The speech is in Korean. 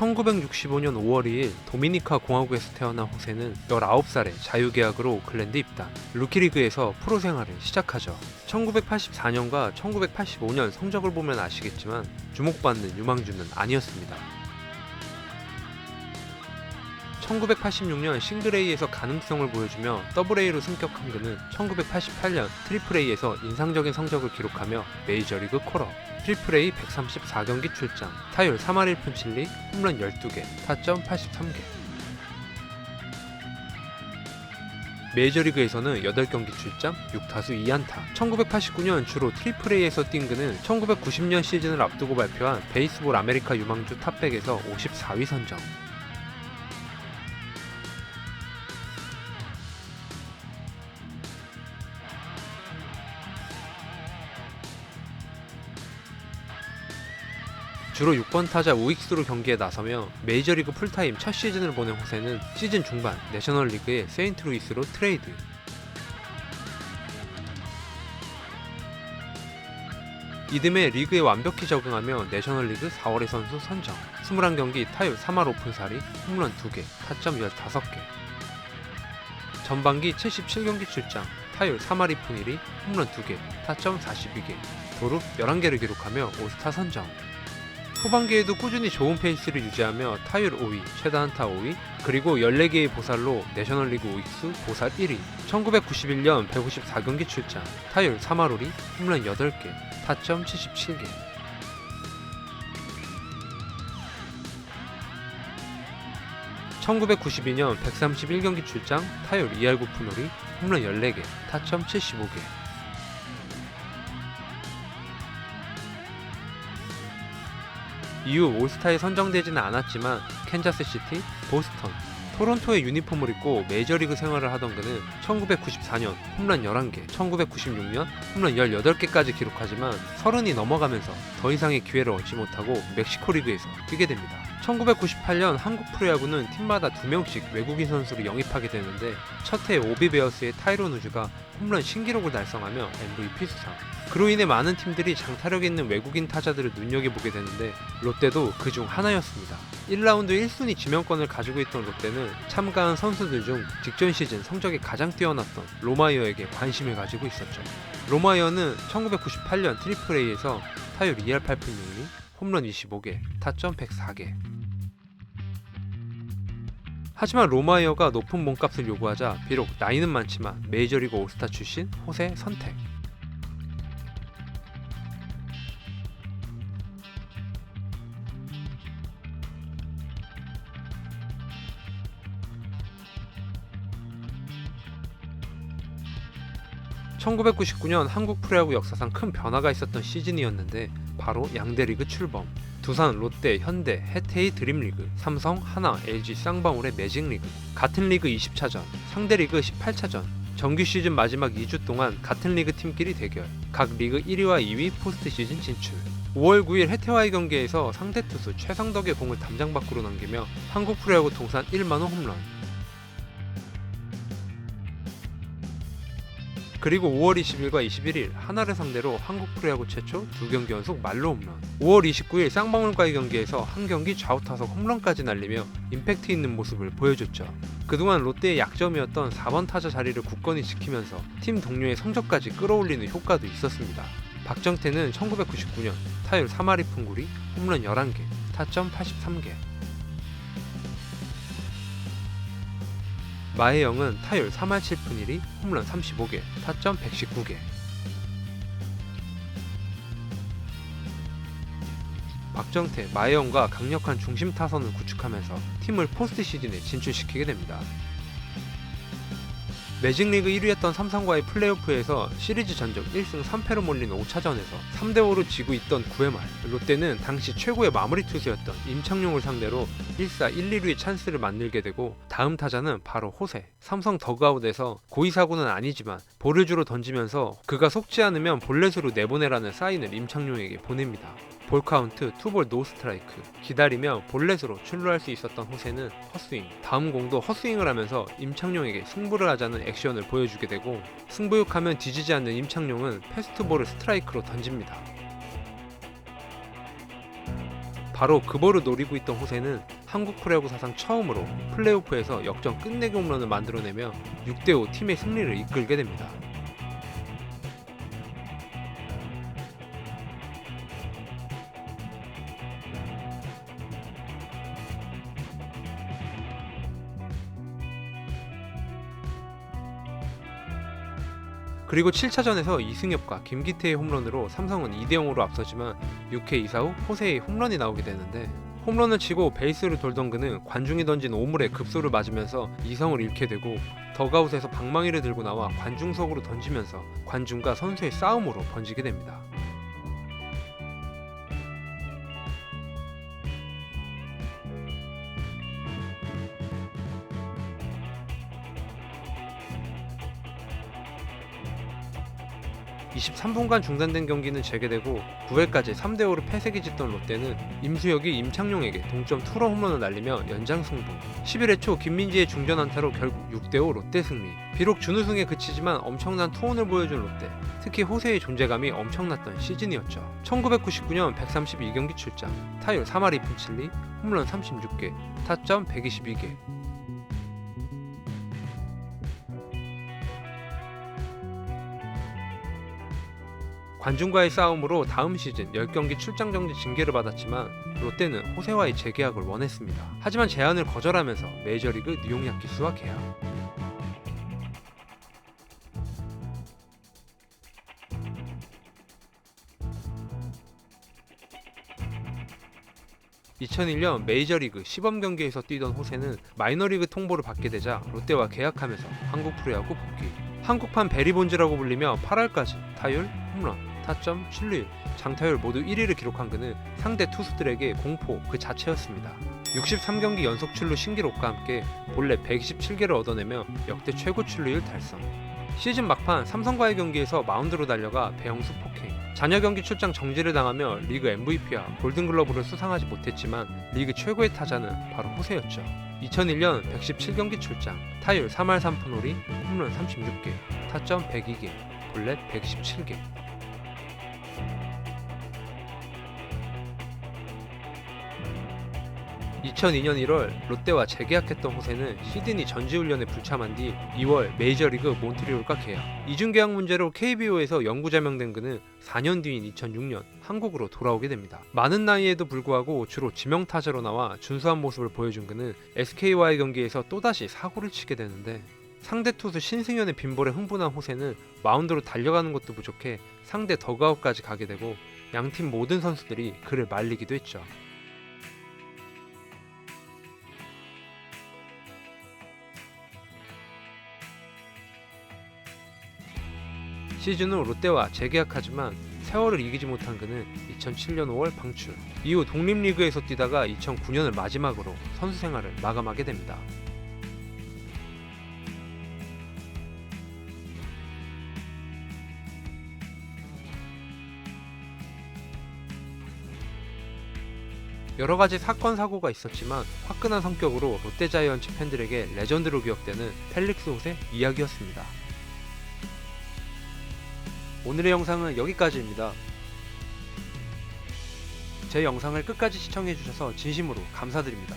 1965년 5월 2일 도미니카 공화국에서 태어난 호세는 19살에 자유계약으로 오클랜드 입단, 루키리그에서 프로 생활을 시작하죠. 1984년과 1985년 성적을 보면 아시겠지만 주목받는 유망주는 아니었습니다. 1986년 싱글A에서 가능성을 보여주며 더블A로 승격한 그는 1988년 트리플A에서 인상적인 성적을 기록하며 메이저리그 콜업, 트리플A 134경기 출장, 타율 3할 1푼 7리, 홈런 12개, 타점 83개. 메이저리그에서는 8경기 출장, 6타수 2안타. 1989년 주로 트리플A에서 뛴 그는 1990년 시즌을 앞두고 발표한 베이스볼 아메리카 유망주 탑백에서 54위 선정. 주로 6번 타자 우익수로 경기에 나서며 메이저리그 풀타임 첫 시즌을 보낸 호세는 시즌 중반 내셔널리그의 세인트루이스로 트레이드. 이듬해 리그에 완벽히 적응하며 내셔널리그 4월의 선수 선정. 21경기 타율 3할 오픈 살이 홈런 2개, 타점 15개. 전반기 77경기 출장 타율 3할 2푼 1리, 홈런 2개, 타점 42개. 도루 11개를 기록하며 올스타 선정 후반기에도 꾸준히 좋은 페이스를 유지하며 타율 5위, 최다 안타 5위, 그리고 14개의 보살로 내셔널리그 우익수 보살 1위, 1991년 154경기 출장, 타율 3할 5리, 홈런 8개, 타점 77개. (1992년) 131경기 출장 타율 2할 9푼 5리 홈런 14개 타점 75개 이후 올스타에 선정되지는 않았지만 캔자스시티, 보스턴, 토론토의 유니폼을 입고 메이저리그 생활을 하던 그는 1994년 홈런 11개, 1996년 홈런 18개까지 기록하지만 서른이 넘어가면서 더 이상의 기회를 얻지 못하고 멕시코 리그에서 뛰게 됩니다. 1998년 한국 프로야구는 팀마다 2명씩 외국인 선수를 영입하게 되는데 첫 해 오비베어스의 타이론 우즈가 홈런 신기록을 달성하며 MVP 수상. 그로 인해 많은 팀들이 장타력 있는 외국인 타자들을 눈여겨보게 되는데 롯데도 그 중 하나였습니다. 1라운드 1순위 지명권을 가지고 있던 롯데는 참가한 선수들 중 직전 시즌 성적이 가장 뛰어났던 로마이어에게 관심을 가지고 있었죠. 로마이어는 1998년 트리플 A에서 타율 2할 8푼 6리, 홈런 25개, 타점 104개. 하지만 로마이어가 높은 몸값을 요구하자 비록 나이는 많지만 메이저리그 올스타 출신 호세 선택. (1999년) 한국 프로야구 역사상 큰 변화가 있었던 시즌이었는데 바로 양대 리그 출범 두산, 롯데, 현대, 해태의 드림리그, 삼성, 하나, LG, 쌍방울의 매직리그 같은 리그 20차전, 상대 리그 18차전 정규 시즌 마지막 2주 동안 같은 리그 팀끼리 대결 각 리그 1위와 2위 포스트 시즌 진출. 5월 9일 해태와의 경기에서 상대 투수 최상덕의 공을 담장 밖으로 넘기며 한국 프로야구 통산 1만호 홈런 그리고 5월 20일과 21일 하나를 상대로 한국 프로야구 최초 두 경기 연속 말로 홈런. 5월 29일 쌍방울과의 경기에서 한 경기 좌우 타석 홈런까지 날리며 임팩트 있는 모습을 보여줬죠. 그동안 롯데의 약점이었던 4번 타자 자리를 굳건히 지키면서 팀 동료의 성적까지 끌어올리는 효과도 있었습니다. 박정태는 1999년 타율 3할 2푼 9리, 홈런 11개, 타점 83개. 마혜영은 타율 3할 7푼 1리, 홈런 35개, 타점 119개. 박정태, 마혜영과 강력한 중심 타선을 구축하면서 팀을 포스트 시즌에 진출시키게 됩니다. 매직리그 1위였던 삼성과의 플레이오프에서 시리즈 전적 1승 3패로 몰린 5차전에서 3대5로 지고 있던 9회 말 롯데는 당시 최고의 마무리 투수였던 임창용을 상대로 1사 1, 2루의 찬스를 만들게 되고 다음 타자는 바로 호세 삼성 더그아웃에서 고의사고는 아니지만 볼을 주로 던지면서 그가 속지 않으면 볼넷으로 내보내라는 사인을 임창용에게 보냅니다. 볼 카운트 투볼 노 스트라이크. 기다리며 볼넷으로 출루할 수 있었던 호세는 헛스윙. 다음 공도 헛스윙을 하면서 임창용에게 승부를 하자는 액션을 보여주게 되고 승부욕하면 뒤지지 않는 임창용은 패스트볼을 스트라이크로 던집니다. 바로 그거를 노리고 있던 호세는 한국 프로야구 사상 처음으로 플레이오프에서 역전 끝내기 홈런을 만들어내며 6대5 팀의 승리를 이끌게 됩니다. 그리고 7차전에서 이승엽과 김기태의 홈런으로 삼성은 2대0으로 앞서지만 6회 이사 후 호세의 홈런이 나오게 되는데 홈런을 치고 베이스를 돌던 그는 관중이 던진 오물에 급소를 맞으면서 이성을 잃게 되고 더가웃에서 방망이를 들고 나와 관중석으로 던지면서 관중과 선수의 싸움으로 번지게 됩니다. (23분간) 중단된 경기는 재개되고 9회까지 3대5로 패색이 짙던 롯데는 임수혁이 임창용에게 동점 투런 홈런을 날리며 연장 승부. 11회 초 김민지의 중전 안타로 결국 6대5 롯데 승리. 비록 준우승에 그치지만 엄청난 투혼을 보여준 롯데 특히 호세의 존재감이 엄청났던 시즌이었죠. 1999년 132경기 출장 타율 3할 2푼 7리 홈런 36개 타점 122개 관중과의 싸움으로 다음 시즌 10경기 출장 정지 징계를 받았지만 롯데는 호세와의 재계약을 원했습니다. 하지만 제안을 거절하면서 메이저리그 뉴욕 야키스와 계약. (2001년) 메이저리그 시범 경기에서 뛰던 호세는 마이너리그 통보를 받게 되자 롯데와 계약하면서 한국 프로야구 복귀 한국판 베리본즈라고 불리며 8할까지 타율, 홈런, 타점, 출루율, 장타율 모두 1위를 기록한 그는 상대 투수들에게 공포 그 자체였습니다. 63경기 연속 출루 신기록과 함께 본래 127개를 얻어내며 역대 최고 출루율 달성. 시즌 막판 삼성과의 경기에서 마운드로 달려가 배영수 폭행, 잔여 경기 출장 정지를 당하며 리그 MVP와 골든글러브를 수상하지 못했지만 리그 최고의 타자는 바로 호세였죠. 2001년 117경기 출장, 타율 3할 3푼 5리, 홈런 36개, 타점 102개, 볼넷 117개. 2002년 1월 롯데와 재계약했던 호세는 시드니 전지훈련에 불참한 뒤 2월 메이저리그 몬트리올과 계약. 이중 계약 문제로 KBO에서 영구 제명된 그는 4년 뒤인 2006년 한국으로 돌아오게 됩니다. 많은 나이에도 불구하고 주로 지명 타자로 나와 준수한 모습을 보여준 그는 SK와의 경기에서 또다시 사고를 치게 되는데 상대 투수 신승현의 빈볼에 흥분한 호세는 마운드로 달려가는 것도 부족해 상대 더가웃까지 가게 되고 양팀 모든 선수들이 그를 말리기도 했죠. 시즌 후 롯데와 재계약하지만 세월을 이기지 못한 그는 2007년 5월 방출. 이후 독립리그에서 뛰다가 2009년을 마지막으로 선수 생활을 마감하게 됩니다. 여러 가지 사건 사고가 있었지만 화끈한 성격으로 롯데자이언츠 팬들에게 레전드로 기억되는 펠릭스 호세 이야기였습니다. 오늘의 영상은 여기까지입니다. 제 영상을 끝까지 시청해주셔서 진심으로 감사드립니다.